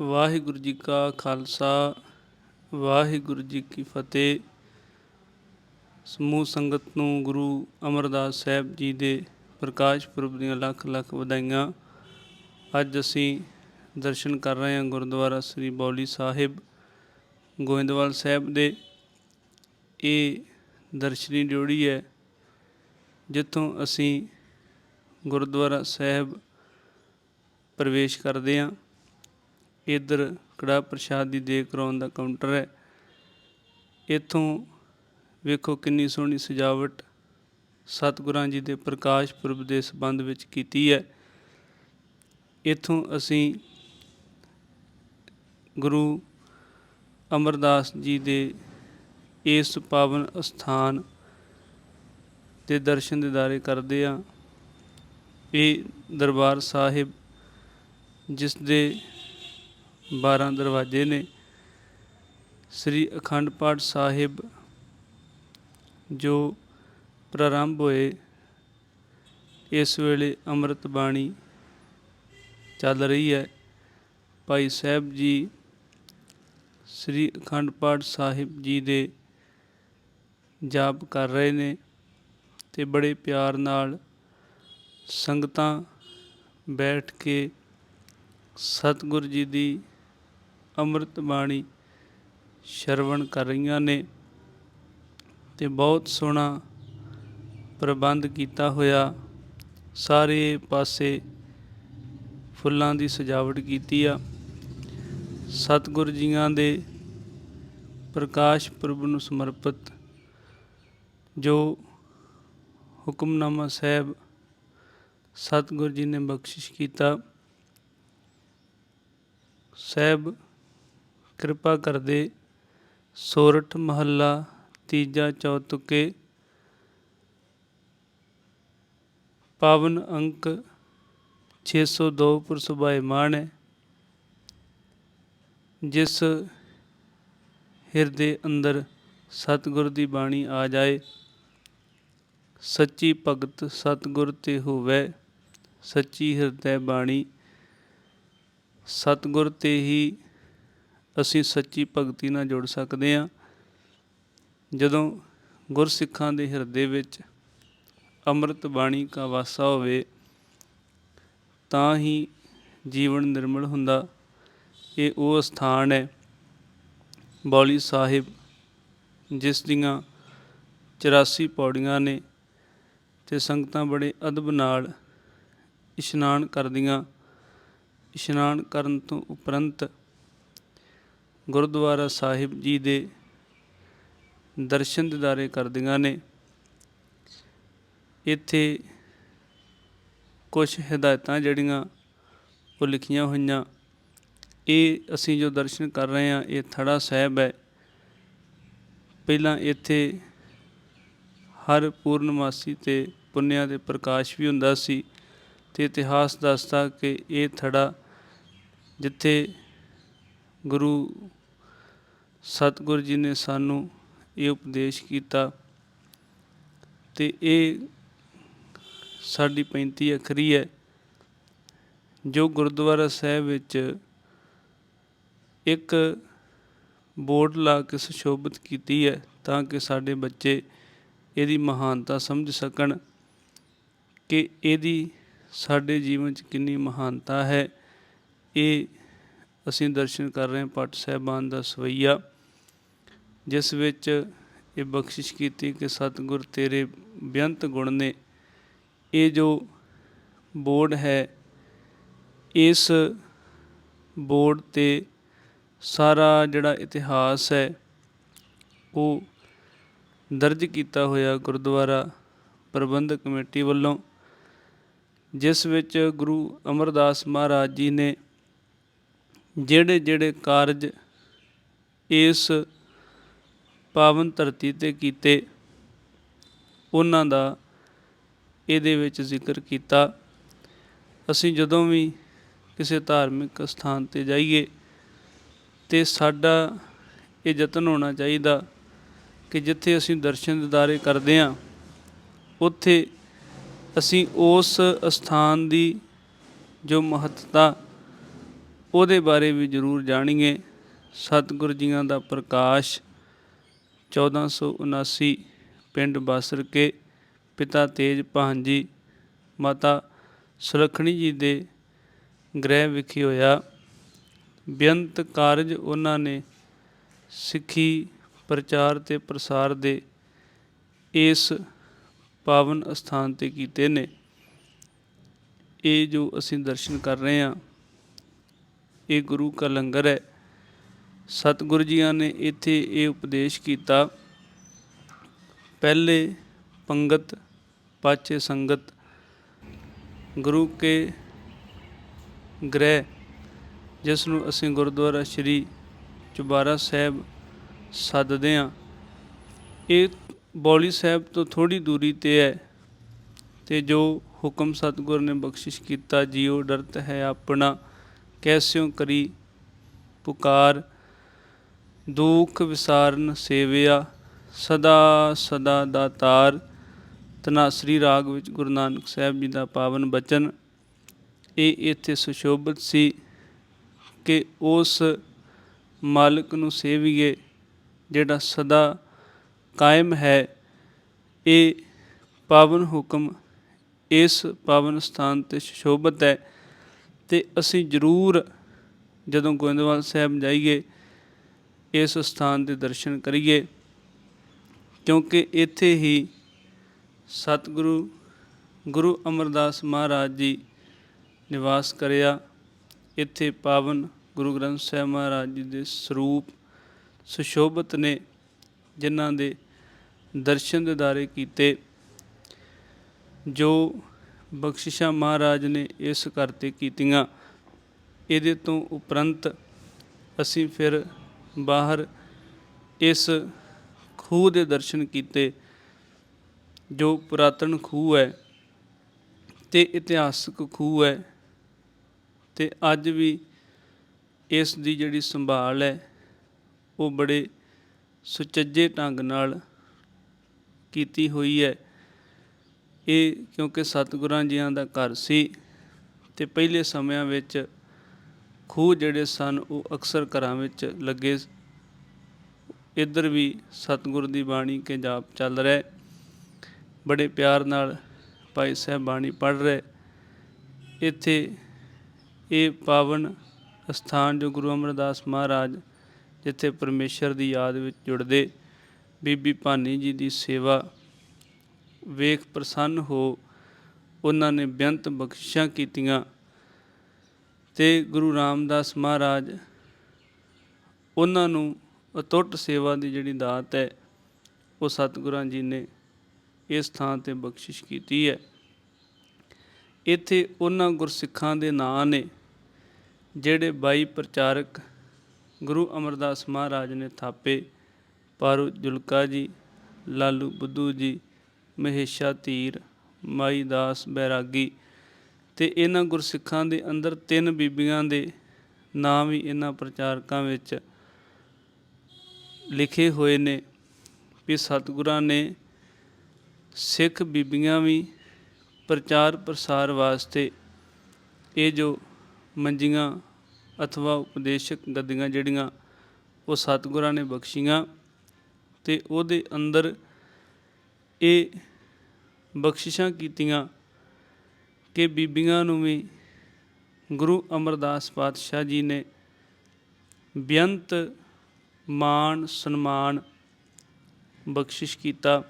ਵਾਹਿਗੁਰੂ ਜੀ ਕਾ ਖਾਲਸਾ, ਵਾਹਿਗੁਰੂ ਜੀ ਕੀ ਫਤਿਹ। ਸਮੂਹ ਸੰਗਤ ਨੂੰ ਗੁਰੂ ਅਮਰਦਾਸ ਸਾਹਿਬ ਜੀ ਦੇ ਪ੍ਰਕਾਸ਼ ਪੁਰਬ ਦੀਆਂ ਲੱਖ ਲੱਖ ਵਧਾਈਆਂ। ਅੱਜ ਅਸੀਂ ਦਰਸ਼ਨ ਕਰ ਰਹੇ ਹਾਂ ਗੁਰਦੁਆਰਾ ਸ੍ਰੀ ਬੌਲੀ ਸਾਹਿਬ, ਗੋਇੰਦਵਾਲ ਸਾਹਿਬ ਦੇ। ਇਹ ਦਰਸ਼ਨੀ ਡਿਉੜੀ ਹੈ, ਜਿੱਥੋਂ ਅਸੀਂ ਗੁਰਦੁਆਰਾ ਸਾਹਿਬ ਪ੍ਰਵੇਸ਼ ਕਰਦੇ ਹਾਂ। ਇੱਧਰ ਕੜਾ ਪ੍ਰਸ਼ਾਦ ਦੀ ਦੇਖ ਕਰਾਉਣ ਦਾ ਕਾਊਂਟਰ ਹੈ। ਇੱਥੋਂ ਵੇਖੋ ਕਿੰਨੀ ਸੋਹਣੀ ਸਜਾਵਟ ਸਤਿਗੁਰਾਂ ਜੀ ਦੇ ਪ੍ਰਕਾਸ਼ ਪੁਰਬ ਦੇ ਸੰਬੰਧ ਵਿੱਚ ਕੀਤੀ ਹੈ। ਇੱਥੋਂ ਅਸੀਂ ਗੁਰੂ ਅਮਰਦਾਸ ਜੀ ਦੇ ਇਸ ਪਾਵਨ ਅਸਥਾਨ ਦੇ ਦਰਸ਼ਨ ਦਿਦਾਰੇ ਕਰਦੇ ਆ ਇਹ ਦਰਬਾਰ ਸਾਹਿਬ, ਜਿਸ ਦੇ 12 ਦਰਵਾਜ਼ੇ ਨੇ। ਸ੍ਰੀ ਅਖੰਡ ਪਾਠ ਸਾਹਿਬ ਜੋ ਪ੍ਰਾਰੰਭ ਹੋਏ, ਇਸ ਵੇਲੇ ਅੰਮ੍ਰਿਤ ਬਾਣੀ ਚੱਲ ਰਹੀ ਹੈ। ਭਾਈ ਸਾਹਿਬ ਜੀ, ਸ੍ਰੀ ਅਖੰਡ ਪਾਠ ਸਾਹਿਬ ਜੀ ਦੇ ਜਾਪ ਕਰ ਰਹੇ ਨੇ ਤੇ ਬੜੇ ਪਿਆਰ ਨਾਲ ਸੰਗਤਾਂ ਬੈਠ ਕੇ ਸਤਿਗੁਰੂ ਜੀ ਦੀ ਅੰਮ੍ਰਿਤ ਬਾਣੀ ਸ਼ਰਵਣ ਕਰ ਰਹੀਆਂ ਨੇ ਤੇ ਬਹੁਤ ਸੋਹਣਾ ਪ੍ਰਬੰਧ ਕੀਤਾ ਹੋਇਆ ਸਾਰੇ ਪਾਸੇ ਫੁੱਲਾਂ ਦੀ ਸਜਾਵਟ ਕੀਤੀ ਆ। ਸਤਿਗੁਰ ਜੀਆਂ ਦੇ ਪ੍ਰਕਾਸ਼ ਪੁਰਬ ਨੂੰ ਸਮਰਪਿਤ ਜੋ ਹੁਕਮਨਾਮਾ ਸਾਹਿਬ ਸਤਿਗੁਰ ਜੀ ਨੇ ਬਖਸ਼ਿਸ਼ ਕੀਤਾ, ਸਾਹਿਬ ਕਿਰਪਾ ਕਰਦੇ ਸੋਰਠ ਮਹੱਲਾ ਤੀਜਾ ਚੌਤੁਕੇ ਪਾਵਨ ਅੰਕ 602 ਪਰ ਮਾਨ ਹੈ, ਜਿਸ ਹਿਰਦੇ ਅੰਦਰ ਸਤਿਗੁਰ ਦੀ ਬਾਣੀ ਆ ਜਾਏ, ਸੱਚੀ ਭਗਤ ਸਤਿਗੁਰ ਤੇ ਹੋਵੇ, ਸੱਚੀ ਹਿਰਦੈ ਬਾਣੀ ਸਤਿਗੁਰ ਤੇ ਹੀ ਅਸੀਂ ਸੱਚੀ ਭਗਤੀ ਨਾਲ ਜੁੜ ਸਕਦੇ ਹਾਂ। ਜਦੋਂ ਗੁਰਸਿੱਖਾਂ ਦੇ ਹਿਰਦੇ ਵਿੱਚ ਅੰਮ੍ਰਿਤ ਬਾਣੀ ਕਾ ਵਾਸਾ ਹੋਵੇ, ਤਾਂ ਹੀ ਜੀਵਨ ਨਿਰਮਲ ਹੁੰਦਾ। ਇਹ ਉਹ ਸਥਾਨ ਹੈ ਬੌਲੀ ਸਾਹਿਬ, ਜਿਸ ਦੀਆਂ 84 ਪੌੜੀਆਂ ਨੇ ਤੇ ਸੰਗਤਾਂ ਬੜੇ ਅਦਬ ਨਾਲ ਇਸ਼ਨਾਨ ਕਰਦੀਆਂ। ਇਸ਼ਨਾਨ ਕਰਨ ਤੋਂ ਉਪਰੰਤ ਗੁਰਦੁਆਰਾ ਸਾਹਿਬ ਜੀ ਦੇ ਦਰਸ਼ਨ ਦਿਦਾਰੇ ਕਰਦੀਆਂ ਨੇ। ਇੱਥੇ ਕੁਝ ਹਦਾਇਤਾਂ ਜਿਹੜੀਆਂ ਉਹ ਲਿਖੀਆਂ ਹੋਈਆਂ। ਇਹ ਅਸੀਂ ਜੋ ਦਰਸ਼ਨ ਕਰ ਰਹੇ ਹਾਂ, ਇਹ ਥੜਾ ਸਾਹਿਬ ਹੈ। ਪਹਿਲਾਂ ਇੱਥੇ ਹਰ ਪੂਰਨਮਾਸੀ ਤੇ ਪੁੰਨਿਆ ਦੇ ਪ੍ਰਕਾਸ਼ ਵੀ ਹੁੰਦਾ ਸੀ ਤੇ ਇਤਿਹਾਸ ਦੱਸਦਾ ਕਿ ਇਹ ਥੜਾ ਜਿੱਥੇ ਗੁਰੂ ਸਤਿਗੁਰੂ ਜੀ ਨੇ ਸਾਨੂੰ ਇਹ ਉਪਦੇਸ਼ ਕੀਤਾ ਤੇ ਇਹ ਸਾਡੀ 35 ਅਖਰੀ ਹੈ, ਜੋ ਗੁਰਦੁਆਰਾ ਸਾਹਿਬ ਵਿੱਚ ਇੱਕ ਬੋਰਡ ਲਾ ਕੇ ਸੁਸ਼ੋਭਿਤ ਕੀਤੀ ਹੈ ਤਾਂ ਕਿ ਸਾਡੇ ਬੱਚੇ ਇਹਦੀ ਮਹਾਨਤਾ ਸਮਝ ਸਕਣ ਕਿ ਇਹਦੀ ਸਾਡੇ ਜੀਵਨ 'ਚ ਕਿੰਨੀ ਮਹਾਨਤਾ ਹੈ। ਇਹ ਅਸੀਂ ਦਰਸ਼ਨ ਕਰ ਰਹੇ ਹਾਂ ਪਟ ਸਾਹਿਬਾਨ ਦਾ ਸਵਈਆ। ਜਿਸ ਵਿੱਚ ਇਹ ਬਖਸ਼ਿਸ਼ ਕੀਤੀ ਕਿ ਸਤਿਗੁਰ ਤੇਰੇ ਬੇਅੰਤ ਗੁਣ ਨੇ, ਇਹ ਜੋ ਬੋਰਡ ਹੈ, ਇਸ ਬੋਰਡ ਤੇ ਸਾਰਾ ਜਿਹੜਾ ਇਤਿਹਾਸ ਹੈ, ਉਹ ਦਰਜ ਕੀਤਾ ਹੋਇਆ ਗੁਰਦੁਆਰਾ ਪ੍ਰਬੰਧਕ ਕਮੇਟੀ ਵੱਲੋਂ, ਜਿਸ ਵਿੱਚ ਗੁਰੂ ਅਮਰਦਾਸ ਮਹਾਰਾਜ ਜੀ ਨੇ ਜਿਹੜੇ ਜਿਹੜੇ ਕਾਰਜ ਇਸ ਪਾਵਨ ਧਰਤੀ ਤੇ ਕੀਤੇ ਉਹਨਾਂ ਦਾ ਇਹਦੇ ਵਿੱਚ ਜ਼ਿਕਰ ਕੀਤਾ। ਅਸੀਂ ਜਦੋਂ ਵੀ ਕਿਸੇ ਧਾਰਮਿਕ ਸਥਾਨ ਤੇ ਜਾਈਏ ਤੇ ਸਾਡਾ ਇਹ ਯਤਨ ਹੋਣਾ ਚਾਹੀਦਾ ਕਿ ਜਿੱਥੇ ਅਸੀਂ ਦਰਸ਼ਨ ਦਿਦਾਰੇ ਕਰਦੇ ਹਾਂ, ਉੱਥੇ ਅਸੀਂ ਉਸ ਸਥਾਨ ਦੀ ਜੋ ਮਹੱਤਤਾ ਉਹਦੇ ਬਾਰੇ ਵੀ ਜ਼ਰੂਰ ਜਾਣੀਏ। ਸਤਿਗੁਰ ਜੀਆਂ ਦਾ ਪ੍ਰਕਾਸ਼ 1479 ਪਿੰਡ ਬਾਸਰ ਕੇ ਪਿਤਾ ਤੇਜ ਭਾਂਜੀ ਮਾਤਾ ਸੁਲੱਖਣੀ ਜੀ ਦੇ ਗ੍ਰਹਿ ਵਿਖੇ ਹੋਇਆ। ਬੇਅੰਤ ਕਾਰਜ ਉਹਨਾਂ ਨੇ ਸਿੱਖੀ, ਪ੍ਰਚਾਰ ਤੇ ਪ੍ਰਸਾਰ ਦੇ ਇਸ ਪਾਵਨ ਅਸਥਾਨ ਤੇ ਕੀਤੇ ਨੇ। ਇਹ ਜੋ ਅਸੀਂ ਦਰਸ਼ਨ ਕਰ ਰਹੇ ਹਾਂ, ਇਹ ਗੁਰੂ ਕਾ ਲੰਗਰ ਹੈ। ਸਤਿਗੁਰੂ ਜੀਆਂ ਨੇ ਇੱਥੇ ਇਹ ਉਪਦੇਸ਼ ਕੀਤਾ। ਪਹਿਲੇ ਪੰਗਤ ਪਾਚੇ ਸੰਗਤ, ਗੁਰੂ ਕੇ ਗ੍ਰਹਿ, ਜਿਸ ਨੂੰ ਅਸੀਂ ਗੁਰਦੁਆਰਾ ਸ੍ਰੀ ਚੁਬਾਰਾ ਸਾਹਿਬ ਸੱਦਦੇ ਹਾਂ। ਇਹ ਬੌਲੀ ਸਾਹਿਬ ਤੋਂ ਥੋੜੀ ਦੂਰੀ ਤੇ ਹੈ ਤੇ ਜੋ ਹੁਕਮ ਸਤਿਗੁਰ ਨੇ ਬਖਸ਼ਿਸ਼ ਕੀਤਾ, ਜੀਉ ਡਰਤ ਹੈ ਆਪਣਾ ਕੈਸਿਓ ਕਰੀ ਪੁਕਾਰ। ਦੁਖ ਵਿਸਾਰਨ ਸੇਵਿਆ, ਸਦਾ ਸਦਾ ਦਾਤਾਰ ਤਨਾਸਰੀ ਰਾਗ ਵਿੱਚ ਗੁਰੂ ਨਾਨਕ ਸਾਹਿਬ ਜੀ ਦਾ ਪਾਵਨ ਬਚਨ, ਇਹ ਇੱਥੇ ਸੁਸ਼ੋਭਿਤ ਸੀ ਕਿ ਉਸ ਮਾਲਕ ਨੂੰ ਸੇਵੀਏ ਜਿਹੜਾ ਸਦਾ ਕਾਇਮ ਹੈ। ਇਹ ਪਾਵਨ ਹੁਕਮ ਇਸ ਪਾਵਨ ਸਥਾਨ ਤੇ ਸ਼ੋਭਤ ਹੈ ਤੇ ਅਸੀਂ ਜ਼ਰੂਰ ਜਦੋਂ ਗੋਇੰਦਵਾਲ ਸਾਹਿਬ ਜਾਈਏ ਇਸ ਸਥਾਨ ਦੇ ਦਰਸ਼ਨ ਕਰੀਏ, ਕਿਉਂਕਿ ਇੱਥੇ ਹੀ ਸਤਿਗੁਰੂ ਗੁਰੂ ਅਮਰਦਾਸ ਮਹਾਰਾਜ ਜੀ ਨਿਵਾਸ ਕਰਿਆ। ਇੱਥੇ ਪਾਵਨ ਗੁਰੂ ਗ੍ਰੰਥ ਸਾਹਿਬ ਮਹਾਰਾਜ ਜੀ ਦੇ ਸਰੂਪ ਸੁਸ਼ੋਭਿਤ ਨੇ, ਜਿਨ੍ਹਾਂ ਦੇ ਦਰਸ਼ਨ ਦਿਦਾਰੇ ਕੀਤੇ। ਜੋ ਬਖਸ਼ਿਸ਼ਾਂ ਮਹਾਰਾਜ ਨੇ ਇਸ ਕਰਤੇ ਕੀਤੀਆਂ, ਇਹਦੇ ਤੋਂ ਉਪਰੰਤ ਅਸੀਂ ਫਿਰ ਬਾਹਰ ਇਸ ਖੂਹ ਦੇ ਦਰਸ਼ਨ ਕੀਤੇ, ਜੋ ਪੁਰਾਤਨ ਖੂਹ ਹੈ ਤੇ ਇਤਿਹਾਸਕ ਖੂਹ ਹੈ ਤੇ ਅੱਜ ਵੀ ਇਸ ਦੀ ਜਿਹੜੀ ਸੰਭਾਲ ਹੈ, ਉਹ ਬੜੇ ਸੁਚੱਜੇ ਢੰਗ ਨਾਲ ਕੀਤੀ ਹੋਈ ਹੈ। ਇਹ ਕਿਉਂਕਿ ਸਤਿਗੁਰਾਂ ਜੀਆਂ ਦਾ ਘਰ ਸੀ ਤੇ ਪਹਿਲੇ ਸਮਿਆਂ ਵਿੱਚ ਖੂਹ ਜਿਹੜੇ ਸਨ, ਉਹ ਅਕਸਰ ਘਰਾਂ ਵਿੱਚ ਲੱਗੇ। ਇੱਧਰ ਵੀ ਸਤਿਗੁਰ ਦੀ ਬਾਣੀ ਕੇ ਜਾਪ ਚੱਲ ਰਿਹਾ। ਬੜੇ ਪਿਆਰ ਨਾਲ ਭਾਈ ਸਾਹਿਬ ਬਾਣੀ ਪੜ੍ਹ ਰਹੇ। ਇੱਥੇ ਇਹ ਪਾਵਨ ਸਥਾਨ ਜੋ ਗੁਰੂ ਅਮਰਦਾਸ ਮਹਾਰਾਜ, ਜਿੱਥੇ ਪਰਮੇਸ਼ਰ ਦੀ ਯਾਦ ਵਿੱਚ ਜੁੜਦੇ। ਬੀਬੀ ਭਾਨੀ ਜੀ ਦੀ ਸੇਵਾ ਵੇਖ ਪ੍ਰਸੰਨ ਹੋ। ਉਹਨਾਂ ਨੇ ਬੇਅੰਤ ਬਖਸ਼ਿਸ਼ਾਂ ਕੀਤੀਆਂ। ਤੇ ਗੁਰੂ ਰਾਮਦਾਸ ਮਹਾਰਾਜ ਉਹਨਾਂ ਨੂੰ ਅਟੁੱਟ ਸੇਵਾ ਦੀ ਜਿਹੜੀ ਦਾਤ ਹੈ, ਉਹ ਸਤਿਗੁਰਾਂ ਜੀ ਨੇ ਇਸ ਥਾਂ ਤੇ ਬਖਸ਼ਿਸ਼ ਕੀਤੀ ਹੈ। ਇੱਥੇ ਉਹਨਾਂ ਗੁਰਸਿੱਖਾਂ ਦੇ ਨਾਂ ਨੇ, ਜਿਹੜੇ ਬਾਈ ਪ੍ਰਚਾਰਕ ਗੁਰੂ ਅਮਰਦਾਸ ਮਹਾਰਾਜ ਨੇ ਥਾਪੇ, ਪਾਰੂ ਜੁਲਕਾ ਜੀ, ਲਾਲੂ ਬੁੱਧੂ ਜੀ, ਮਹੇਸ਼ਾ ਧੀਰ, ਮਾਈ ਦਾਸ ਬੈਰਾਗੀ ਤੇ ਇਹਨਾਂ ਗੁਰਸਿੱਖਾਂ ਦੇ ਅੰਦਰ ਤਿੰਨ ਬੀਬੀਆਂ ਦੇ ਨਾਂ ਵੀ ਇਹਨਾਂ ਪ੍ਰਚਾਰਕਾਂ ਵਿੱਚ ਲਿਖੇ ਹੋਏ ਨੇ ਵੀ ਸਤਿਗੁਰਾਂ ਨੇ ਸਿੱਖ ਬੀਬੀਆਂ ਵੀ ਪ੍ਰਚਾਰ ਪ੍ਰਸਾਰ ਵਾਸਤੇ ਇਹ ਜੋ ਮੰਜੀਆਂ ਅਥਵਾ ਉਪਦੇਸ਼ਕ ਗੱਦੀਆਂ ਜਿਹੜੀਆਂ ਉਹ ਸਤਿਗੁਰਾਂ ਨੇ ਬਖਸ਼ੀਆਂ ਤੇ ਉਹਦੇ ਅੰਦਰ ਇਹ ਬਖਸ਼ਿਸ਼ਾਂ ਕੀਤੀਆਂ ਕਿ ਬੀਬੀਆਂ ਨੂੰ ਵੀ ਗੁਰੂ ਅਮਰਦਾਸ ਪਾਤਸ਼ਾਹ ਜੀ ਨੇ ਬੇਅੰਤ ਮਾਣ, ਸਨਮਾਨ ਬਖਸ਼ਿਸ਼ ਕੀਤਾ।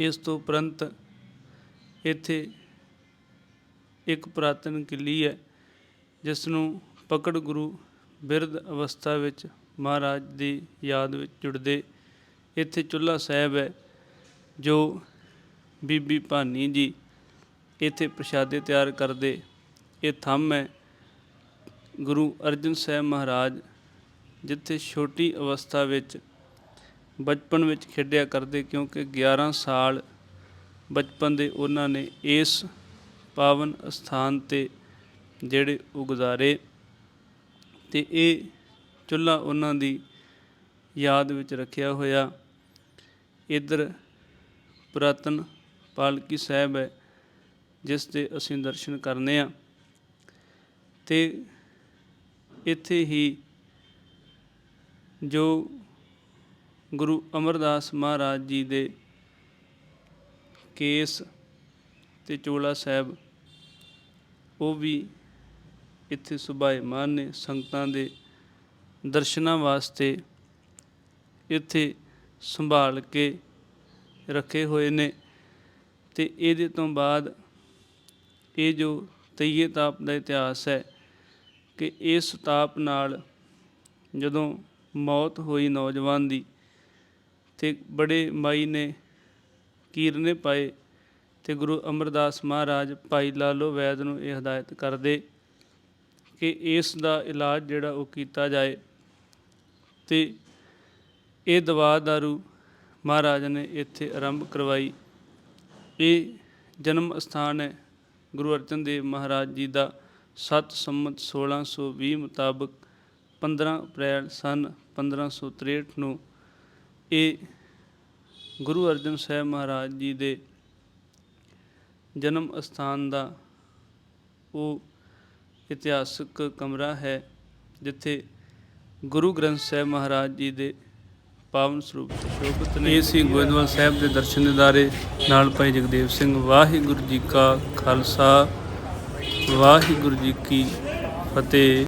ਇਸ ਤੋਂ ਉਪਰੰਤ ਇੱਥੇ ਇੱਕ ਪੁਰਾਤਨ ਕਿਲੀ ਹੈ ਜਿਸ ਨੂੰ ਪਕੜ ਗੁਰੂ ਬਿਰਧ ਅਵਸਥਾ ਵਿੱਚ ਮਹਾਰਾਜ ਦੀ ਯਾਦ ਵਿੱਚ ਜੁੜਦੇ ਇੱਥੇ ਚੁੱਲ੍ਹਾ ਸਾਹਿਬ ਹੈ, ਜੋ ਬੀਬੀ ਭਾਨੀ ਜੀ ਇੱਥੇ ਪ੍ਰਸ਼ਾਦੇ ਤਿਆਰ ਕਰਦੇ। ਇਹ ਥੰਮ ਹੈ ਗੁਰੂ ਅਰਜਨ ਸਾਹਿਬ ਮਹਾਰਾਜ, ਜਿੱਥੇ ਛੋਟੀ ਅਵਸਥਾ ਵਿੱਚ ਬਚਪਨ ਵਿੱਚ ਖੇਡਿਆ ਕਰਦੇ, ਕਿਉਂਕਿ 11 ਸਾਲ ਬਚਪਨ ਦੇ ਉਹਨਾਂ ਨੇ ਇਸ ਪਾਵਨ ਸਥਾਨ ਤੇ ਜਿਹੜੇ ਉਹ ਗੁਜ਼ਾਰੇ। ਤੇ ਇਹ ਚੁੱਲ੍ਹਾ ਉਹਨਾਂ ਦੀ ਯਾਦ ਵਿੱਚ ਰੱਖਿਆ ਹੋਇਆ। ਇੱਧਰ ਪੁਰਾਤਨ ਪਾਲਕੀ ਸਾਹਿਬ ਹੈ ਜਿਸ ਦੇ ਅਸੀਂ ਦਰਸ਼ਨ ਕਰਨੇ ਆ। ਤੇ ਇੱਥੇ ਹੀ ਜੋ ਗੁਰੂ ਅਮਰਦਾਸ ਮਹਾਰਾਜ ਜੀ ਦੇ ਕੇਸ ਤੇ ਚੋਲਾ ਸਾਹਿਬ, ਉਹ ਵੀ ਇੱਥੇ ਸੁਭਾਏਮਾਨ ਨੇ ਸੰਗਤਾਂ ਦੇ ਦਰਸ਼ਨਾਂ ਵਾਸਤੇ ਇੱਥੇ ਸੰਭਾਲ ਕੇ ਰੱਖੇ ਹੋਏ ਨੇ। ਤੇ ਇਹਦੇ ਤੋਂ ਬਾਅਦ ਇਹ ਜੋ ਤਈਏ ਤਾਪ ਦਾ ਇਤਿਹਾਸ ਹੈ ਕਿ ਇਸ ਤਾਪ ਨਾਲ ਜਦੋਂ ਮੌਤ ਹੋਈ ਨੌਜਵਾਨ ਦੀ, ਤੇ ਬੜੇ ਮਾਈ ਨੇ ਕੀਰਨੇ ਪਾਏ ਤੇ ਗੁਰੂ ਅਮਰਦਾਸ ਮਹਾਰਾਜ ਭਾਈ ਲਾਲੋ ਵੈਦ ਨੂੰ ਇਹ ਹਦਾਇਤ ਕਰਦੇ ਕਿ ਇਸ ਦਾ ਇਲਾਜ ਜਿਹੜਾ ਉਹ ਕੀਤਾ ਜਾਏ ਤੇ ਇਹ ਦਵਾ ਦਾਰੂ ਮਹਾਰਾਜ ਨੇ ਇੱਥੇ ਆਰੰਭ ਕਰਵਾਈ। ਇਹ ਜਨਮ ਸਥਾਨ ਹੈ ਗੁਰੂ ਅਰਜਨ ਦੇਵ ਮਹਾਰਾਜ ਜੀ ਦਾ 7 ਸੰਮਤ 1620 ਮੁਤਾਬਕ 15 ਅਪ੍ਰੈਲ ਸਨ 1563 ਨੂੰ ਇਹ ਗੁਰੂ ਅਰਜਨ ਸਾਹਿਬ ਮਹਾਰਾਜ ਜੀ ਦੇ ਜਨਮ ਅਸਥਾਨ ਦਾ ਉਹ ਇਤਿਹਾਸਕ ਕਮਰਾ ਹੈ, ਜਿੱਥੇ ਗੁਰੂ ਗ੍ਰੰਥ ਸਾਹਿਬ ਮਹਾਰਾਜ ਜੀ ਦੇ ਪਾਵਨ ਸਰੂਪ ਸ਼ੋਭਤ ਨੇ। ਇਹ ਗੋਇੰਦਵਾਲ ਸਾਹਿਬ ਦੇ ਦਰਸ਼ਨ ਦਿਦਾਰੇ, ਨਾਲ ਭਾਈ ਜਗਦੇਵ ਸਿੰਘ, ਵਾਹਿਗੁਰੂ ਜੀ ਕਾ ਖਾਲਸਾ, ਵਾਹਿਗੁਰੂ ਜੀ ਕੀ ਫਤਿਹ।